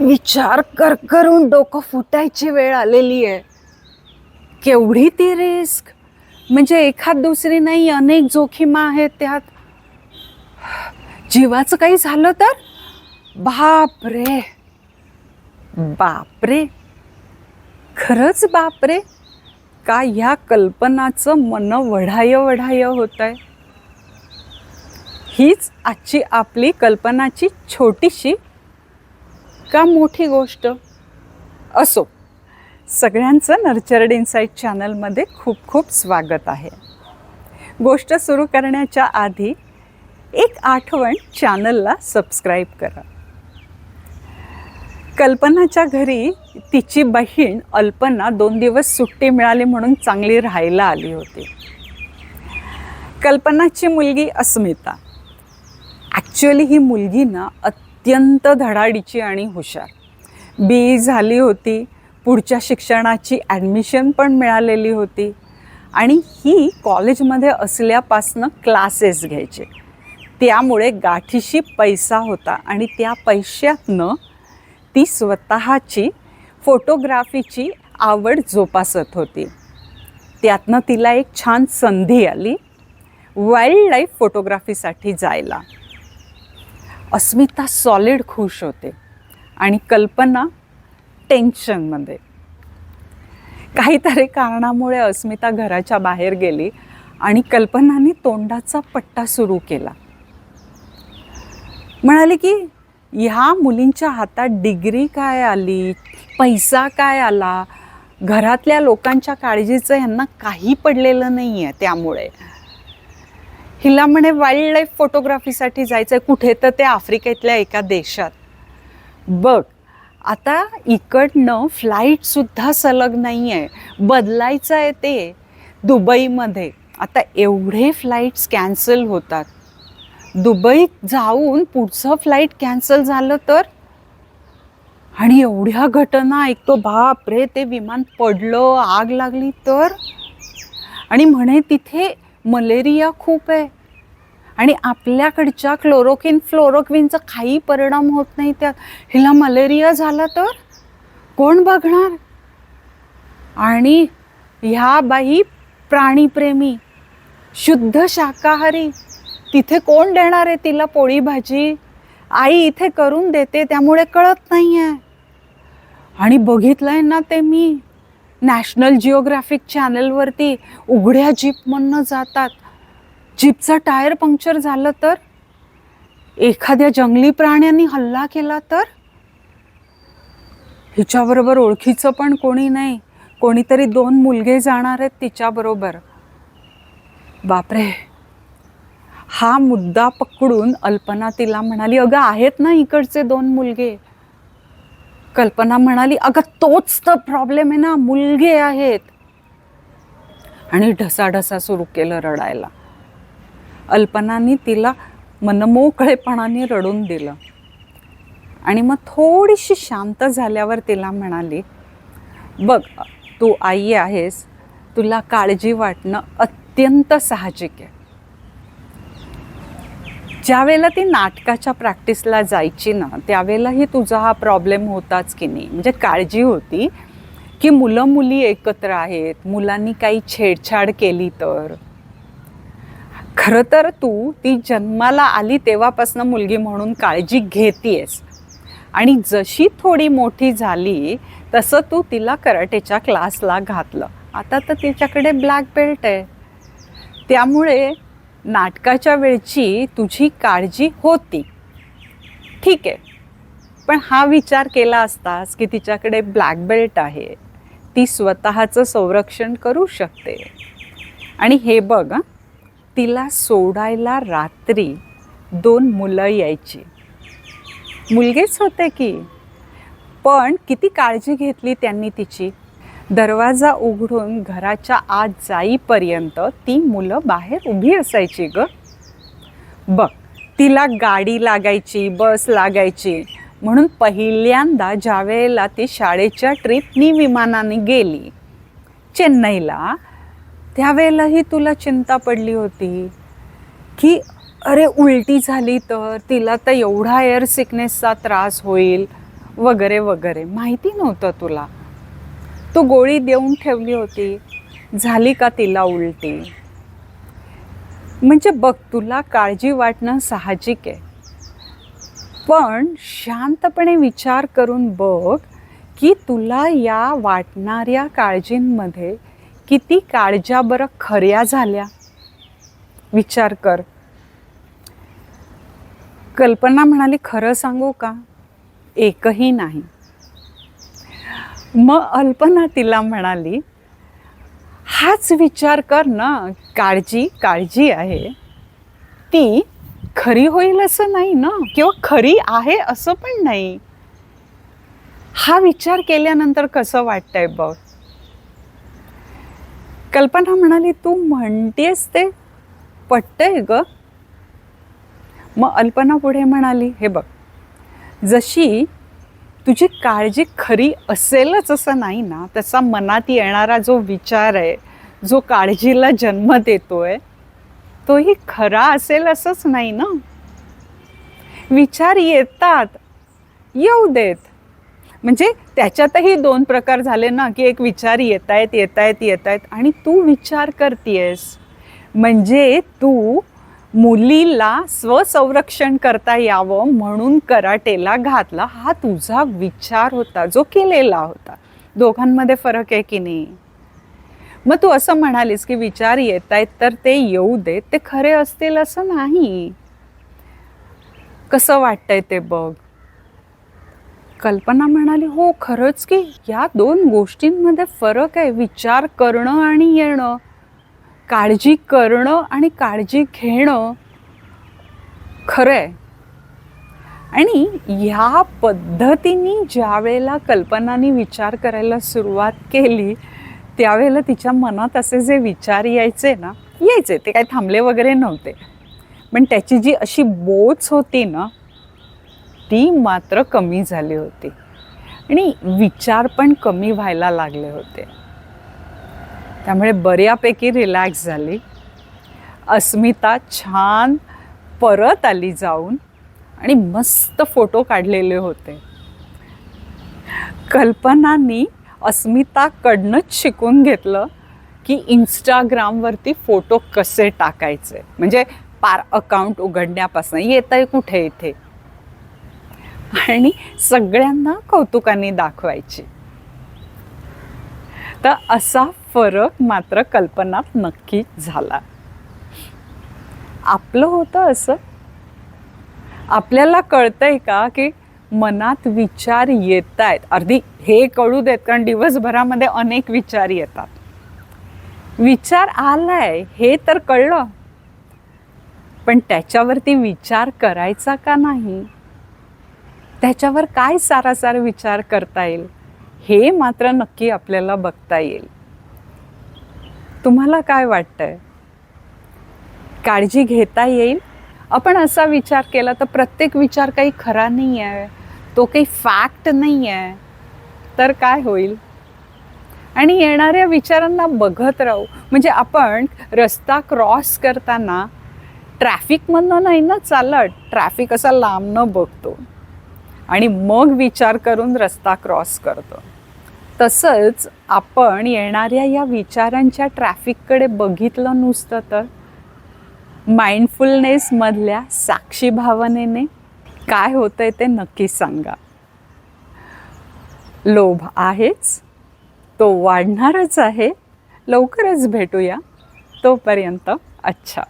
विचार कर करून डोकं फुटायची वेळ आलेली आहे. केवढी ती रिस्क म्हणजे एखाद दुसरी नाही अनेक जोखीमा आहेत त्यात. जीवाचं काही झालं तर? बापरे! बापरे! खरंच बापरे! का ह्या कल्पनाचं मन वढाय वढाय होत आहे हीच आजची आपली कल्पनाची छोटीशी का मोठी गोष्ट असो. सगळ्यांचं नर्चर्ड इन्साईट चॅनलमध्ये खूप खूप स्वागत आहे. गोष्ट सुरू करण्याच्या आधी एक आठवण चॅनलला सबस्क्राईब करा. कल्पनाच्या घरी तिची बहीण अल्पना दोन दिवस सुट्टी मिळाली म्हणून चांगली राहायला आली होती. कल्पनाची मुलगी अस्मिता. ॲक्च्युअली ही मुलगी ना अत्यंत धडाडीची आणि हुशार. बी झाली होती. पुढच्या शिक्षणाची ॲडमिशन पण मिळालेली होती. आणि ही कॉलेजमध्ये असल्यापासनं क्लासेस घ्यायचे. त्यामुळे गाठीशी पैसा होता आणि त्या पैशातनं ती स्वतःची फोटोग्राफीची आवड जोपासत होती. त्यातनं तिला एक छान संधी आली. वाईल्ड लाईफ फोटोग्राफीसाठी जायला. अस्मिता सॉलिड खुश होते. आणि कल्पना टेन्शनमध्ये काहीतरी कारणामुळे अस्मिता घराच्या बाहेर गेली आणि कल्पनाने तोंडाचा पट्टा सुरू केला. म्हणाले की ह्या मुलींच्या हातात डिग्री काय आली? पैसा काय आला? घरातल्या लोकांच्या काळजीचं यांना काही पडलेलं नाही आहे त्यामुळे. हिला म्हणे वाईल्ड लाईफ फोटोग्राफीसाठी जायचं आहे कुठे तर ते आफ्रिकेतल्या एका देशात. बघ आता इकडनं फ्लाईटसुद्धा सलग नाही आहे बदलायचं आहे ते दुबईमध्ये. आता एवढे फ्लाईट्स कॅन्सल होतात. दुबईत जाऊन पुढचं फ्लाईट कॅन्सल झालं तर? आणि एवढ्या घटना ऐकतो बाप रे ते विमान पडलं आग लागली तर? आणि म्हणे तिथे मलेरिया खूप आहे. आणि आपल्याकडच्या क्लोरोकिन फ्लोरोक्विनचा काही परिणाम होत नाही. त्यात हिला मलेरिया झाला तर कोण बघणार? आणि ह्या बाई प्राणीप्रेमी शुद्ध शाकाहारी तिथे कोण देणार आहे तिला पोळी भाजी? आई इथे करून देते त्यामुळे कळत नाही आहे आणि बघितलंय ना ते मी नॅशनल जिओग्राफिक चॅनलवरती उघड्या जीपमधनं जातात. जीपचा टायर पंक्चर झालं तर? एखाद्या जंगली प्राण्यांनी हल्ला केला तर? हिच्याबरोबर ओळखीचं पण कोणी नाही. कोणीतरी दोन मुलगे जाणार आहेत तिच्याबरोबर. बापरे. हा मुद्दा पकडून अल्पना तिला म्हणाली अगं आहेत ना इकडचे दोन मुलगे. कल्पना म्हणाली अगं तोच तर प्रॉब्लेम आहे ना मुलगे आहेत. आणि ढसाढसा सुरू केलं रडायला. अल्पनाने तिला मनमोकळेपणाने रडून दिलं. आणि मग थोडीशी शांत झाल्यावर तिला म्हणाली बघ तू आई आहेस तुला काळजी वाटणं अत्यंत साहजिक आहे. ज्यावेळेला ती नाटकाच्या प्रॅक्टिसला जायची ना त्यावेळेलाही तुझा हा प्रॉब्लेम होताच की नाही. म्हणजे काळजी होती की मुलं मुली एकत्र आहेत मुलांनी काही छेडछाड केली तर. खरं तर तू ती जन्माला आली तेव्हापासून मुलगी म्हणून काळजी घेतीयस. आणि जशी थोडी मोठी झाली तसं तू तिला कराटेच्या क्लासला घातलं. आता तर तिच्याकडे ब्लॅक बेल्ट आहे. त्यामुळे नाटकाच्या वेळची तुझी काळजी होती. ठीक आहे. पण हा विचार केला असतास की तिच्याकडे ब्लॅक बेल्ट आहे. ती स्वतःचं संरक्षण करू शकते. आणि हे बघ हां. तिला सोडायला रात्री दोन मुलं यायची. मुलगेच होते की. पण किती काळजी घेतली त्यांनी तिची. दरवाजा उघडून घराच्या आत जाईपर्यंत ती मुलं बाहेर उभी असायची ग. बघ तिला गाडी लागायची बस लागायची. म्हणून पहिल्यांदा ज्यावेळेला ती शाळेच्या ट्रिपनी विमानाने गेली चेन्नईला त्यावेळेलाही तुला चिंता पडली होती? की अरे उलटी झाली तर तिला तर एवढा एअर सिकनेसचा त्रास होईल वगैरे वगैरे. माहिती नव्हतं तुला. तू गोळी देऊन ठेवली होती. झाली का तिला उलटी? म्हणजे बघ तुला काळजी वाटणं साहजिक आहे. पण शांतपणे विचार करून बघ की तुला या वाटणाऱ्या काळजींमध्ये किती काळजा बरं खऱ्या झाल्या? विचार कर. कल्पना म्हणाली खरं सांगू का? एकही नाही. मग अल्पना तिला म्हणाली हाच विचार कर ना काळजी काळजी आहे. ती खरी होईल असं नाही ना? किंवा खरी आहे असं पण नाही. हा विचार केल्यानंतर कसं वाटतंय बघ? कल्पना म्हणाली तू म्हणतेस ते पटतंय ग. मग अल्पना पुढे म्हणाली हे बघ जशी तुझी काळजी खरी असेलच असं नाही ना त्याचा मनात येणारा जो विचार आहे जो काळजीला जन्म देतोय तोही खरा असेल असंच नाही ना? विचार येतात येऊ देत म्हणजे त्याच्यातही दोन प्रकार झाले ना की एक विचार येत आहेत येत आहेत येत आहेत आणि तू विचार करतेयस. म्हणजे तू मुलीला स्वसंरक्षण करता यावं म्हणून कराटेला घातला. हा तुझा विचार होता जो केलेला होता. दोघांमध्ये फरक आहे की नाही? मग तू असं म्हणालीस की विचार येत आहेत तर ते येऊ देत. ते खरे असतील असं नाही. कसं वाटतंय ते बघ. कल्पना म्हणाली हो खरंच की या दोन गोष्टींमध्ये फरक आहे. विचार करणं आणि येणं. काळजी करणं आणि काळजी घेणं खरं आहे आणि ह्या पद्धतीने ज्या वेळेला कल्पनानी विचार करायला सुरुवात केली त्यावेळेला तिच्या मनात असे जे विचार यायचे ना यायचे ते काही थांबले वगैरे नव्हते. पण त्याची जी अशी बोच होती ना ती मात्र कमी झाली होती. आणि विचार पण कमी व्हायला लागले होते. त्यामुळे बऱ्यापैकी रिलॅक्स झाली. अस्मिता छान परत आली जाऊन आणि मस्त फोटो काढलेले होते. कल्पनानी अस्मिताकडनंच शिकून घेतलं की इंस्टाग्रामवरती फोटो कसे टाकायचे? म्हणजे पार अकाउंट उघडण्यापासून येत आहे कुठे इथे? आणि सगळ्यांना कौतुकाने दाखवायची. तर असा फरक मात्र कल्पनात नक्कीच झाला. आपलं होतं असं. आपल्याला कळतंय का की मनात विचार येत आहेत अर्धी हे कळू देत कारण दिवसभरामध्ये अनेक विचार येतात. विचार आलाय हे तर कळलं. पण त्याच्यावरती विचार करायचा का नाही? त्याच्यावर काय सारासार विचार करता येईल? हे मात्र नक्की आपल्याला बघता येईल. तुम्हाला काय वाटतंय? काळजी घेता येईल? आपण असा विचार केला तर प्रत्येक विचार काही खरा नाही आहे तो काही फॅक्ट नाही आहे तर काय होईल? आणि येणाऱ्या विचारांना बघत राहू. म्हणजे आपण रस्ता क्रॉस करताना ट्रॅफिकमधनं नाही ना चालत ट्रॅफिक असा लांबनं बघतो. आणि मग विचार करून रस्ता क्रॉस करतो. तसंच आपण येणाऱ्या या विचारांच्या ट्रॅफिककडे बघितलं नुसतं तर. माइंडफुलनेसमधल्या साक्षी भावनेने काय होतंय ते नक्की सांगा. लोभ आहेच तो वाढणारच आहे. लवकरच भेटूया. तोपर्यंत अच्छा.